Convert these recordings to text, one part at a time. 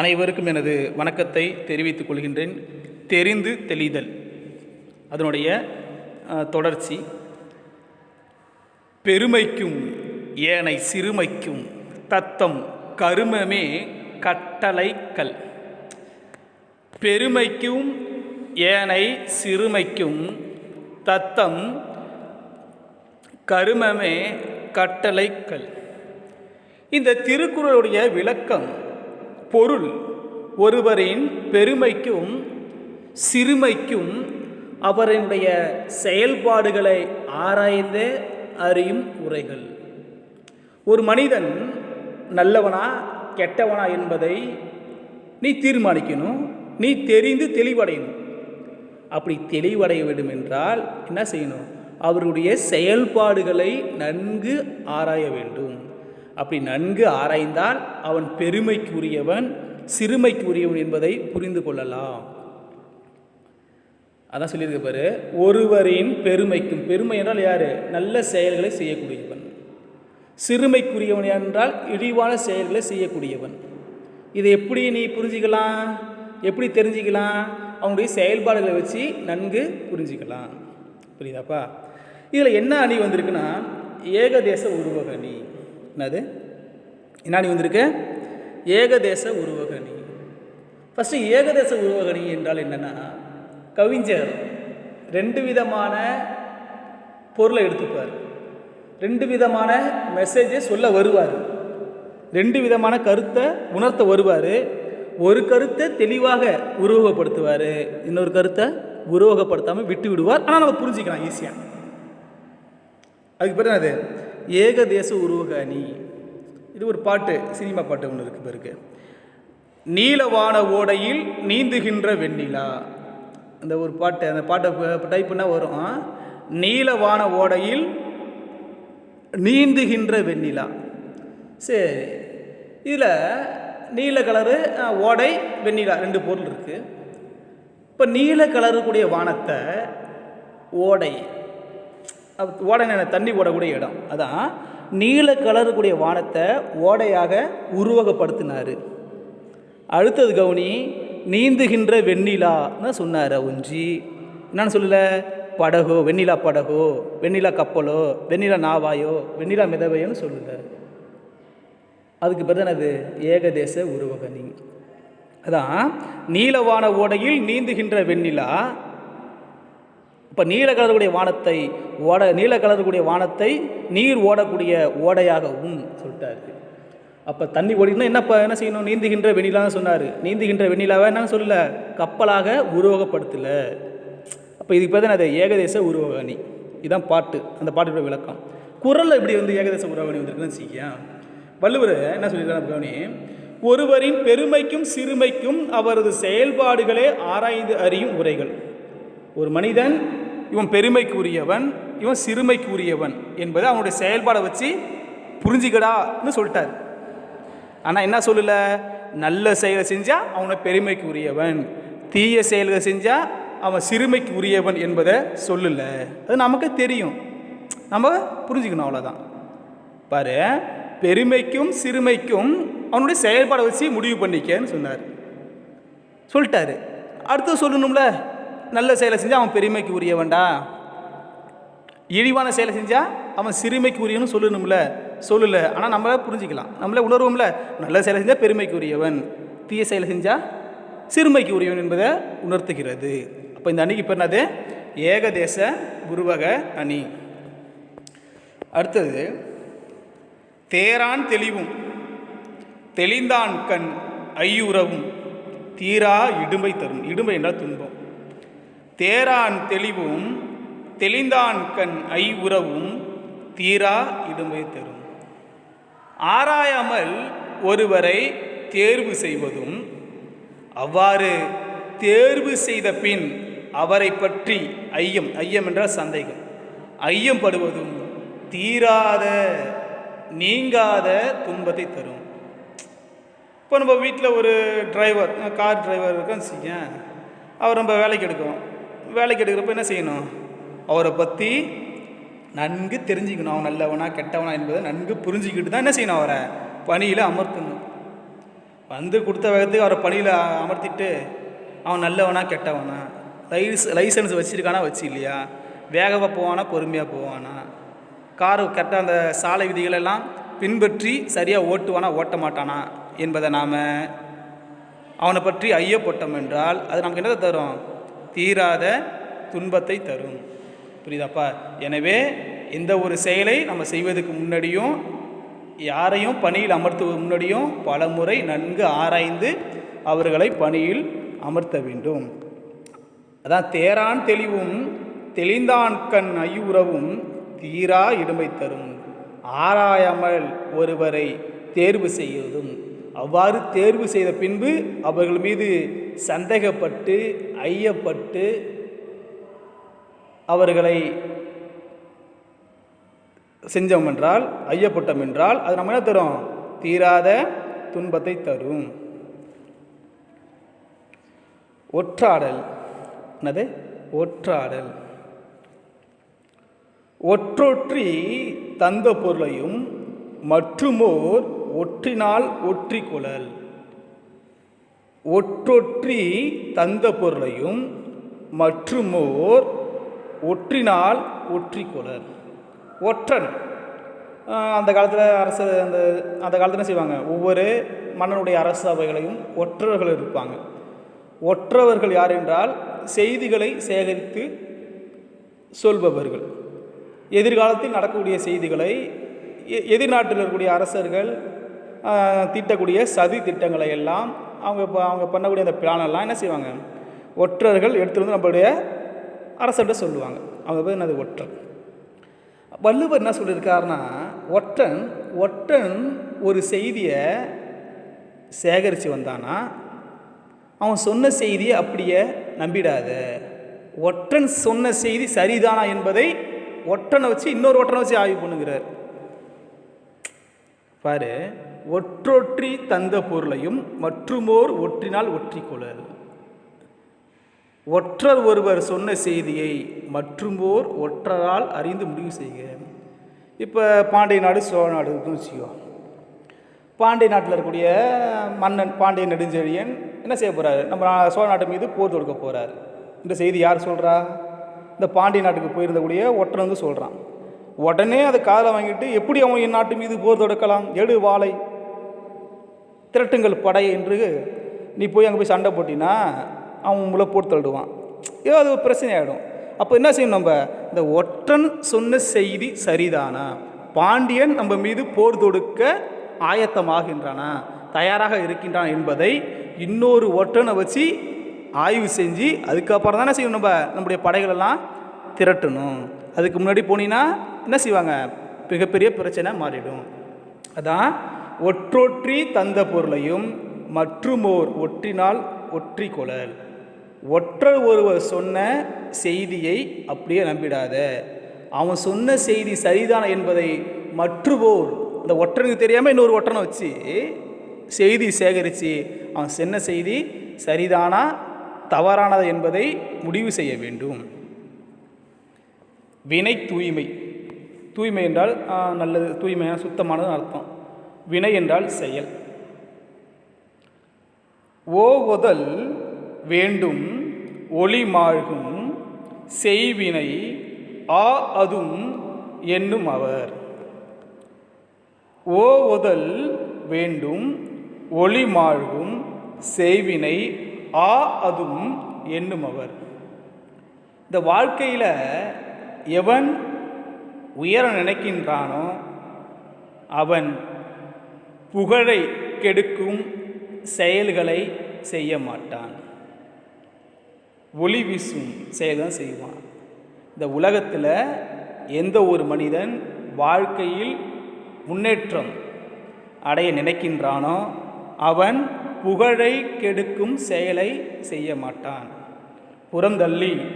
அனைவருக்கும் எனது வணக்கத்தை தெரிவித்துக் கொள்கின்றேன். தெரிந்து தெளிதல் அதனுடைய தொடர்ச்சி. பெருமைக்கும் ஏனை சிறுமைக்கும் தத்தம் கருமமே கட்டளைக்கல். பெருமைக்கும் ஏனை சிறுமைக்கும் தத்தம் கருமமே கட்டளைக்கல். இந்த திருக்குறளுடைய விளக்கம் பொருள் ஒருவரின் பெருமைக்கும் சிறுமைக்கும் அவரினுடைய செயல்பாடுகளை ஆராய்ந்து அறியும் உரைகள். ஒரு மனிதன் நல்லவனா கெட்டவனா என்பதை நீ தீர்மானிக்கணும் நீ தெரிந்து தெளிவடையணும். அப்படி தெளிவடைய வேண்டும் என்றால் என்ன செய்யணும்? அவருடைய செயல்பாடுகளை நன்கு ஆராய வேண்டும். அப்படி நன்கு ஆராய்ந்தால் அவன் பெருமைக்குரியவன் சிறுமைக்குரியவன் என்பதை புரிந்து கொள்ளலாம். அதான் சொல்லியிருக்க பாரு ஒருவரின் பெருமைக்கும் பெருமை என்றால் யார்? நல்ல செயல்களை செய்யக்கூடியவன். சிறுமைக்குரியவன் என்றால் இழிவான செயல்களை செய்யக்கூடியவன். இதை எப்படி நீ புரிஞ்சிக்கலாம்? எப்படி தெரிஞ்சிக்கலாம்? அவனுடைய செயல்பாடுகளை வச்சு நன்கு புரிஞ்சிக்கலாம். புரியுதாப்பா? இதில் என்ன அணி வந்திருக்குன்னா ஏகதேச உருவக அணி. என்னது? என்ன வந்திருக்கு? ஏகதேச உருவகணி. ஃபஸ்ட்டு ஏகதேச உருவகணி என்றால் என்னென்னா கவிஞர் ரெண்டு விதமான பொருளை எடுத்துப்பார். ரெண்டு விதமான மெசேஜை சொல்ல வருவார். ரெண்டு விதமான கருத்தை உணர்த்த வருவார். ஒரு கருத்தை தெளிவாக உருவகப்படுத்துவார். இன்னொரு கருத்தை உருவகப்படுத்தாமல் விட்டு விடுவார் ஆனால் நம்ம புரிஞ்சுக்கலாம் ஈஸியாக அதுக்கு பிறகு அது ஏகதேச உருவக அணி இது ஒரு பாட்டு சினிமா பாட்டு ஒன்று இருக்கு பிறகு நீலவான ஓடையில் நீந்துகின்ற வெண்ணிலா. அந்த ஒரு பாட்டு அந்த பாட்டை டைப் பண்ணால் வரும் நீலவான ஓடையில் நீந்துகின்ற வெண்ணிலா. சரி. இதில் நீல கலரு ஓடை வெண்ணிலா ரெண்டு பொருள் இருக்குது இப்போ நீல கலருக்குடைய வானத்தை ஓடை அப்ப ஓடை தண்ணி ஓடக்கூடிய இடம். அதான் நீல கலரு வானத்தை ஓடையாக உருவகப்படுத்தினார். அடுத்தது கவுனி நீந்துகின்ற வெண்ணிலான்னு சொன்னார் அவுஞ்சி. என்னன்னு சொல்லல? படகோ வெண்ணிலா படகோ வெண்ணிலா கப்பலோ வெண்ணிலா நாவாயோ வெண்ணிலா மிதவையோன்னு சொல்லல. அதுக்கு பிறகு என்னது? ஏகதேச உருவகனி அதான் நீலவான ஓடையில் நீந்துகின்ற வெண்ணிலா இப்போ நீல கலருடைய வானத்தை ஓட நீல கலருடைய வானத்தை நீர் ஓடக்கூடிய ஓடையாகவும் சொல்லிட்டாரு. அப்போ தண்ணி ஓடினா என்ன என்ன செய்யணும்? நீந்துகின்ற வெண்ணிலான்னு சொன்னார். நீந்துகின்ற வெண்ணிலாவை என்னன்னு சொல்லல. கப்பலாக உருவகப்படுத்தலை. அப்போ இதுக்கு பேர் அது ஏகதேச உருவகணி. இதுதான் பாட்டு. அந்த பாட்டோட விளக்கம். குரலில் இப்படி வந்து ஏகதேச உருவகணி வந்திருக்குன்னு செய்யும் வள்ளுவர் என்ன சொல்லியிருக்காரு கவனி ஒருவரின் பெருமைக்கும் சிறுமைக்கும் அவரது செயல்பாடுகளே ஆராய்ந்து அறியும் உரைகள். ஒரு மனிதன் இவன் பெருமைக்கு உரியவன் இவன் சிறுமைக்கு உரியவன் என்பதை அவனுடைய செயல்பாடை வச்சு புரிஞ்சுக்கடான்னு சொல்லிட்டார். ஆனால் என்ன சொல்லல? நல்ல செயலை செஞ்சால் அவனை பெருமைக்கு உரியவன் தீய செயல்களை செஞ்சால் அவன் சிறுமைக்கு உரியவன் என்பதை சொல்லல. அது நமக்கு தெரியும். நம்ம புரிஞ்சுக்கணும் அவ்வளோதான் பாரு பெருமைக்கும் சிறுமைக்கும் அவனுடைய செயல்பாடை வச்சு முடிவு பண்ணிக்கன்னு சொன்னார். சொல்லிட்டாரு. அடுத்து சொல்லணும்ல? நல்ல செயலை செஞ்சால் அவன் பெருமைக்கு உரியவன்டா. இழிவான செயலை செஞ்சால் அவன் சிறுமைக்கு உரியன்னு சொல்லணும்ல. சொல்லல. ஆனால் நம்மளால் புரிஞ்சிக்கலாம். நம்மளே உணர்வோம்ல. நல்ல செயலை செஞ்சால் பெருமைக்கு உரியவன். தீய செயலை செஞ்சால் சிறுமைக்கு உரியவன் என்பதை உணர்த்துகிறது. அப்போ இந்த அணிக்கு பேர் என்னது? ஏகதேச உருவக அணி. அடுத்தது தேரான் தெளிவும் தெளிந்தான் கண் ஐயுறவும் தீரா இடும்பை தரும். இடும்பை என்றால் துன்பம். தேரான் தெளிவும் தெளிந்தான் கண் ஐ உறவும் தீரா இடுமை தரும். ஆராயாமல் ஒருவரை தேர்வு செய்வதும் அவ்வாறு தேர்வு செய்த பின் அவரை பற்றி ஐயம் ஐயம் என்றால் சந்தேகம். ஐயம் படுவதும் தீராத நீங்காத துன்பத்தை தரும். இப்போ நம்ம வீட்டில் ஒரு டிரைவர் கார் டிரைவர் இருக்கான்னு செய்ய அவர் நம்ம வேலைக்கு எடுக்கிறோம். வேலைக்கு எடுக்கிறப்ப என்ன செய்யணும்? அவரை பற்றி நன்கு தெரிஞ்சுக்கணும். அவன் நல்லவனா கெட்டவனா என்பதை நன்கு புரிஞ்சுக்கிட்டு தான் என்ன செய்யணும் அவரை? பணியில் அமர்த்தணும். வந்து கொடுத்த வேகத்துக்கு அவரை பணியில் அமர்த்திட்டு அவன் நல்லவனா கெட்டவனா லைஸ் லைசன்ஸ் வச்சுருக்கானா வச்சு இல்லையா வேகமாக போவானா பொறுமையாக போவானா? காரு கரெக்டாக அந்த சாலை விதிகளெல்லாம் பின்பற்றி சரியாக ஓட்டுவானா ஓட்ட மாட்டானா என்பதை நாம் அவனை பற்றி ஐயப்பட்டோம் என்றால் அது நமக்கு என்னதை தரும்? தீராத துன்பத்தை தரும். புரியுதாப்பா எனவே எந்த ஒரு செயலை நம்ம செய்வதற்கு முன்னாடியும் யாரையும் பணியில் அமர்த்துவதற்கு முன்னாடியும் பல முறை நன்கு ஆராய்ந்து அவர்களை பணியில் அமர்த்த வேண்டும். அதான் தேரான் தெளிவும் தெளிந்தான் கண் ஐயுறவும் தீரா இடுமை தரும். ஆராயாமல் ஒருவரை தேர்வு செய்வதும் அவ்வாறு தேர்வு செய்த பின்பு அவர்கள் மீது சந்தேகப்பட்டு ஐயப்பட்டு அவர்களை செஞ்சோம் என்றால் ஐயப்பட்டோம் என்றால் அது நம்ம என்ன தரும்? தீராத துன்பத்தை தரும். ஒற்றாடல். என்னது? ஒற்றாடல். ஒற்றொற்றி தந்த பொருளையும் மற்றுமோர் ஒற்றினால் ஒற்றி ஒற்றொற்றி தந்த பொருளையும் மற்றுமோர் ஒற்றினால் ஒற்றிக்கொளர் ஒற்றன். அந்த காலத்தில் அரசு அந்த அந்த காலத்தில் என்ன செய்வாங்க? ஒவ்வொரு மன்னனுடைய அரசு அவைகளையும் ஒற்றவர்கள் இருப்பாங்க. ஒற்றவர்கள் யார் என்றால் செய்திகளை சேகரித்து சொல்பவர்கள். எதிர்காலத்தில் நடக்கக்கூடிய செய்திகளை எ- எதிர்நாட்டில் இருக்கக்கூடிய அரசர்கள் தீட்டக்கூடிய சதி திட்டங்களை எல்லாம் அவங்க இப்போ அவங்க பண்ணக்கூடிய அந்த பிளானெல்லாம் என்ன செய்வாங்க? ஒற்றர்கள் எடுத்துகிட்டு வந்து நம்மளுடைய அரசர்கிட்ட சொல்லுவாங்க. அவங்க பேர் என்னது? ஒற்றன் வள்ளுவர் என்ன சொல்லியிருக்காருன்னா ஒற்றன் ஒற்றன் ஒரு செய்தியை சேகரித்து வந்தானா அவன் சொன்ன செய்தியை அப்படியே நம்பிடாத. ஒற்றன் சொன்ன செய்தி சரிதானா என்பதை ஒற்றனை வச்சு இன்னொரு ஒற்றனை வச்சு ஆய்வு பண்ணுங்கிறார் பாரு ஒற்றொற்றி தந்த பொருளையும் மற்றுமோர் ஒற்றினால் ஒற்றிக்கொள்ளல் ஒற்றர் ஒருவர் சொன்ன செய்தியை மற்றுமோர் ஒற்றரால் அறிந்து முடிவு செய்க. இப்போ பாண்டிய நாடு சோழ நாடு வச்சுக்கோ. பாண்டிய நாட்டில் இருக்கக்கூடிய மன்னன் பாண்டிய நெடுஞ்செழியன் என்ன செய்ய போகிறாரு நம்ம சோழ நாட்டு மீது போர் தொடுக்க போகிறார் இந்த செய்தி யார் சொல்கிறா இந்த பாண்டிய நாட்டுக்கு போயிருந்தக்கூடிய ஒற்றன் வந்து சொல்கிறான் உடனே அதை காதில் வாங்கிட்டு எப்படி அவன் என் நாட்டு மீது போர் தொடுக்கலாம்? எடு வாழை திரட்டுங்கள் படை என்று நீ போய் அங்கே போய் சண்டை போட்டினா அவன் உங்களை போட்டு தள்ளிடுவான் ஏதோ அது ஒரு பிரச்சனை ஆகிடும் அப்போ என்ன செய்யணும் நம்ம? இந்த ஒற்றன் சொன்ன செய்தி சரிதானா? பாண்டியன் நம்ம மீது போர் தொடுக்க ஆயத்தமாகின்றானா? தயாராக இருக்கின்றான் என்பதை இன்னொரு ஒற்றனை வச்சு ஆய்வு செஞ்சு அதுக்கப்புறம் தானே செய்யணும் நம்ம? நம்முடைய படைகளெல்லாம் திரட்டணும். அதுக்கு முன்னாடி போனீங்கன்னா என்ன செய்வாங்க? மிகப்பெரிய பிரச்சனை மாறிடும். அதான் ஒற்றொற்றி தந்த பொருளையும் மற்றுமோர் ஒற்றினால் ஒற்றி கொழல் ஒற்றர் ஒருவர் சொன்ன செய்தியை அப்படியே நம்பிடாத. அவன் சொன்ன செய்தி சரிதான என்பதை மற்றுவோர் இந்த ஒற்றனுக்கு தெரியாமல் இன்னொரு ஒற்றனை வச்சு செய்தி சேகரித்து அவன் சொன்ன செய்தி சரிதானா தவறானது என்பதை முடிவு செய்ய வேண்டும். வினை தூய்மை. தூய்மை என்றால் நல்லது தூய்மையான சுத்தமானது அர்த்தம். வினை என்றால் செயல். ஓவதல் வேண்டும் ஒளி மாழ்கும் செய்வினை ஆ அதும் என்னும் அவர். ஓவதல் வேண்டும் ஒளி மாழ்கும் செய்வினை ஆ அதும் என்னும் அவர். இந்த வாழ்க்கையில் எவன் உயர நினைக்கின்றானோ அவன் புகழை கெடுக்கும் செயல்களை செய்ய மாட்டான். ஒளி வீசும் செயல் தான் செய்வான். இந்த உலகத்தில் எந்த ஒரு மனிதன் வாழ்க்கையில் முன்னேற்றம் அடைய நினைக்கின்றானோ அவன் புகழை கெடுக்கும் செயலை செய்ய மாட்டான். புறந்தள்ளி.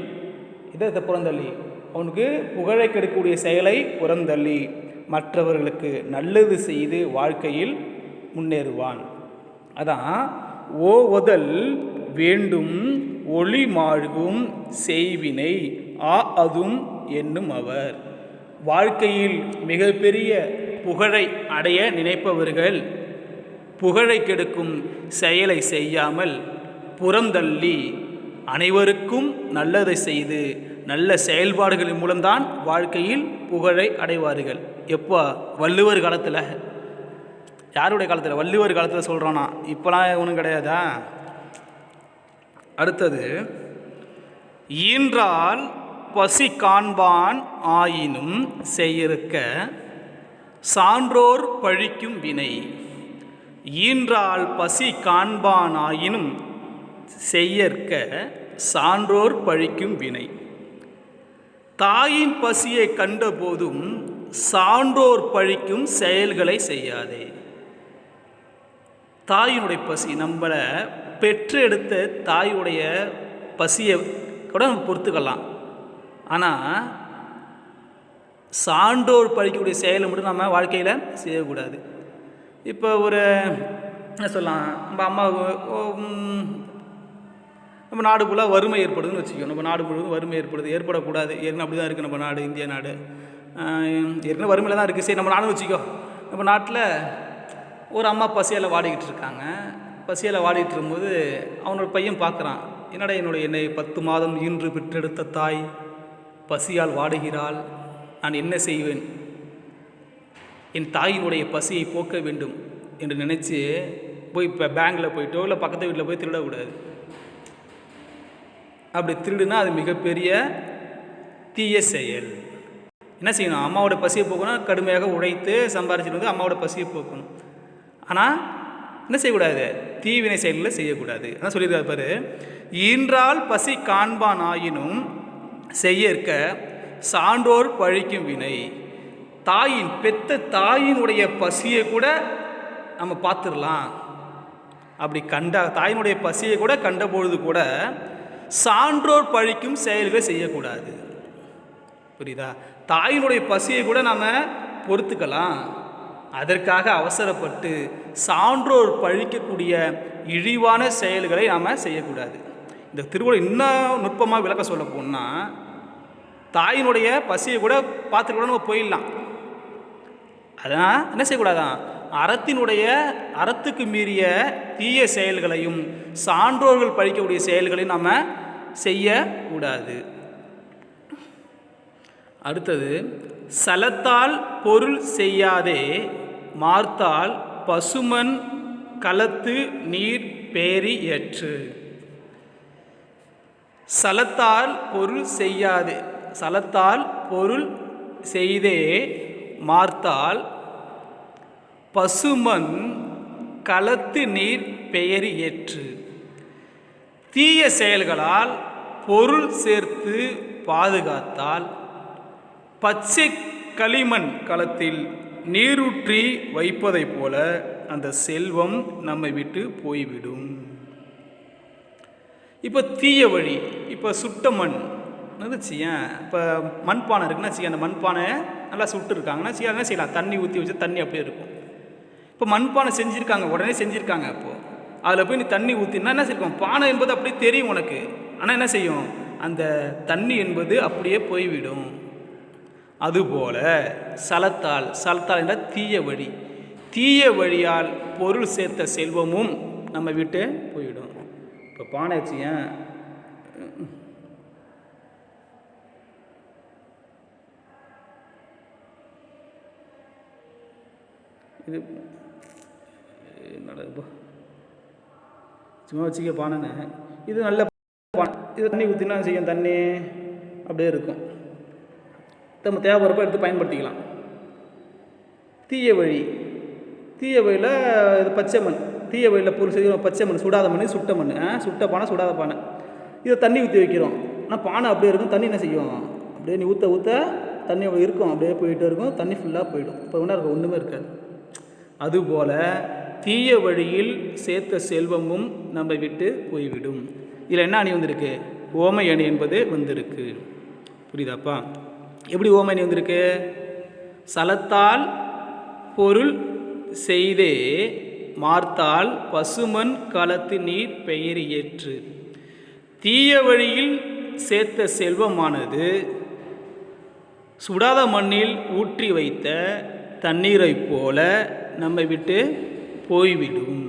இதை இதை புறந்தள்ளி? அவனுக்கு புகழை கெடுக்கக்கூடிய செயலை புறந்தள்ளி. மற்றவர்களுக்கு நல்லது செய்து வாழ்க்கையில் முன்னேறுவான். அதான் ஓவதல் வேண்டும் ஒளி மாழ்கும் செய்வினை ஆ அதும் என்னும் அவர். வாழ்க்கையில் மிகப்பெரிய புகழை அடைய நினைப்பவர்கள் புகழை கெடுக்கும் செயலை செய்யாமல் புறந்தள்ளி அனைவருக்கும் நல்லதை செய்து நல்ல செயல்பாடுகளின் மூலம்தான் வாழ்க்கையில் புகழை அடைவார்கள். எப்போ? வள்ளுவர் காலத்தில். யாருடைய காலத்தில்? வள்ளுவர் காலத்தில் சொல்கிறானா இப்போலாம் ஒன்றும் கிடையாதா? அடுத்தது ஈன்றால் பசி காண்பான் ஆயினும் செய்யிருக்க சான்றோர் பழிக்கும் வினை. ஈன்றால் பசி காண்பான் ஆயினும் செய்யற்க சான்றோர் பழிக்கும் வினை. தாயின் பசியை கண்டபோதும் சான்றோர் பழிக்கும் செயல்களை செய்யாதே. தாயினுடைய பசி நம்மளை பெற்றெடுத்த தாயுடைய பசியை கூட நம்ம பொறுத்துக்கலாம். ஆனால் சான்றோர் பழிக்கக்கூடிய செயலை மட்டும் நம்ம வாழ்க்கையில் செய்யக்கூடாது. இப்போ ஒரு என்ன சொல்லலாம் நம்ம அம்மாவுக்கு நம்ம நாடு ஃபுல்லாக வறுமை ஏற்படுதுன்னு வச்சுக்கோம் நம்ம நாடு முழுவதும் வறுமை ஏற்படுது. ஏற்படக்கூடாது. ஏற்கனவே அப்படி தான் இருக்குது நம்ம நாடு இந்திய நாடு. ஏற்கனவே வறுமையில் தான் இருக்குது சரி நம்ம நாடும் வச்சுக்கோ. நம்ம நாட்டில் ஒரு அம்மா பசியால் வாடிக்கிட்டு இருக்காங்க. பசியால் வாடிட்டு இருக்கும்போது அவனோட பையன் பார்க்குறான். என்னடா என்னுடைய என்னை பத்து மாதம் ஈன்று பெற்றெடுத்த தாய்? பசியால் வாடுகிறாள். நான் என்ன செய்வேன்? என் தாயினுடைய பசியை போக்க வேண்டும் என்று நினச்சி போய் இப்போ பேங்கில் போயிட்டோ இல்லை பக்கத்து வீட்டில் போய் திருடக்கூடாது. அப்படி திருடுனா அது மிகப்பெரிய தீய செயல். என்ன செய்யணும்? அம்மாவோட பசியை போக்கணும். கடுமையாக உழைத்து சம்பாரிச்சிட்டு வந்து அம்மாவோட பசியை போக்கணும். ஆனால் என்ன செய்யக்கூடாது? தீவினை செயல்களை செய்யக்கூடாது. அதான் சொல்லியிருக்காரு பாரு. ஈன்றால் பசி காண்பான் ஆயினும் செய்யற்க சான்றோர் பழிக்கும் வினை. தாயின் பெத்த தாயினுடைய பசியை கூட நம்ம பார்த்துடலாம். அப்படி கண்ட தாயினுடைய பசியை கூட கண்ட பொழுது கூட சான்றோர் பழிக்கும் செயல்களை செய்யக்கூடாது. புரியுதா? தாயினுடைய பசியை கூட நாம் பொறுத்துக்கலாம். அதற்காக அவசரப்பட்டு சான்றோர் பழிக்கக்கூடிய இழிவான செயல்களை நாம் செய்யக்கூடாது. இந்த திருக்குறள் இன்னும் நுட்பமாக விளக்க சொல்ல போனால் தாயினுடைய பசியை கூட பார்த்துட்டு கூட நம்ம போயிடலாம். அதான் என்ன செய்யக்கூடாதான்? அறத்தினுடைய அறத்துக்கு மீறிய தீய செயல்களையும் சான்றோர்கள் பழிக்கக்கூடிய செயல்களையும் நம்ம செய்யக்கூடாது. அடுத்தது சலத்தால் பொருள் செய்யாதே மார்த்தால் பசுமன் களத்து நீர் பேரி ஏற்று. சலத்தால் பொருள் செய்யாதே சலத்தால் பொருள் செய்தே மார்த்தால் பசுமன் களத்து நீர் பெயர் ஏற்று. தீய செயல்களால் பொருள் சேர்த்து பாதுகாத்தால் பச்சை களிமண் களத்தில் நீரூற்றி வைப்பதைப் போல அந்த செல்வம் நம்மை விட்டு போய்விடும். இப்போ தீய வழி இப்போ சுட்ட மண் வச்சுயேன் இப்போ மண்பானை இருக்குன்னா வச்சுக்க அந்த மண்பானை நல்லா சுட்டு இருக்காங்கன்னா செய்ய என்ன செய்யலாம். தண்ணி ஊற்றி வச்சு தண்ணி அப்படியே இருக்கும். இப்போ மண்பானை செஞ்சுருக்காங்க உடனே செஞ்சுருக்காங்க அப்போது அதில் போய் நீ தண்ணி ஊற்றினா என்ன செய்யும்? பானை என்பது அப்படியே தெரியும் உனக்கு. ஆனால் என்ன செய்யும்? அந்த தண்ணி என்பது அப்படியே போய்விடும். அதுபோல சலத்தால் சலத்தால் என்ற தீய வழி. தீய வழியால் பொருள் சேர்த்த செல்வமும் நம்ம விட்டு போயிடும். இப்போ பானை ஏன்? இது என்னடா சும்மா வச்சுக்க பானைன்னு இது நல்ல பானை. இது தண்ணி ஊற்றினா செய்யும்? தண்ணி அப்படியே இருக்கும். நம்ம தேவைப்படுறப்ப எடுத்து பயன்படுத்திக்கலாம். தீய வழி. தீய வழியில் இது பச்சை மண். தீய வழியில் பொருள் செய்ய பச்சை மண் சுடாத மண் சுட்ட மண். சுட்ட பானை சுடாத பானை. இதை தண்ணி ஊற்றி வைக்கிறோம். ஆனால் பானை அப்படியே இருக்கும். தண்ணி என்ன செய்யும்? அப்படியே நீ ஊற்ற ஊற்ற தண்ணி இருக்கும். அப்படியே போயிட்டு இருக்கும். தண்ணி ஃபுல்லாக போயிடும். இப்போ ஒன்றா இருக்கும் ஒன்றுமே இருக்காது. அதுபோல் தீய வழியில் சேர்த்த செல்வமும் நம்மை விட்டு போய்விடும். இதில் என்ன அணி வந்திருக்கு? ஓமை அணி என்பது வந்திருக்கு. புரியுதாப்பா? எப்படி ஓமை அணி வந்திருக்கு? சலத்தால் பொருள் செய்தே மார்த்தால் பசுமன் களத்து நீர் பெயர் ஏற்று. தீய வழியில் சேர்த்த செல்வமானது சுடாத மண்ணில் ஊற்றி வைத்த தண்ணீரைப் போல நம்மை விட்டு போய்விடும்.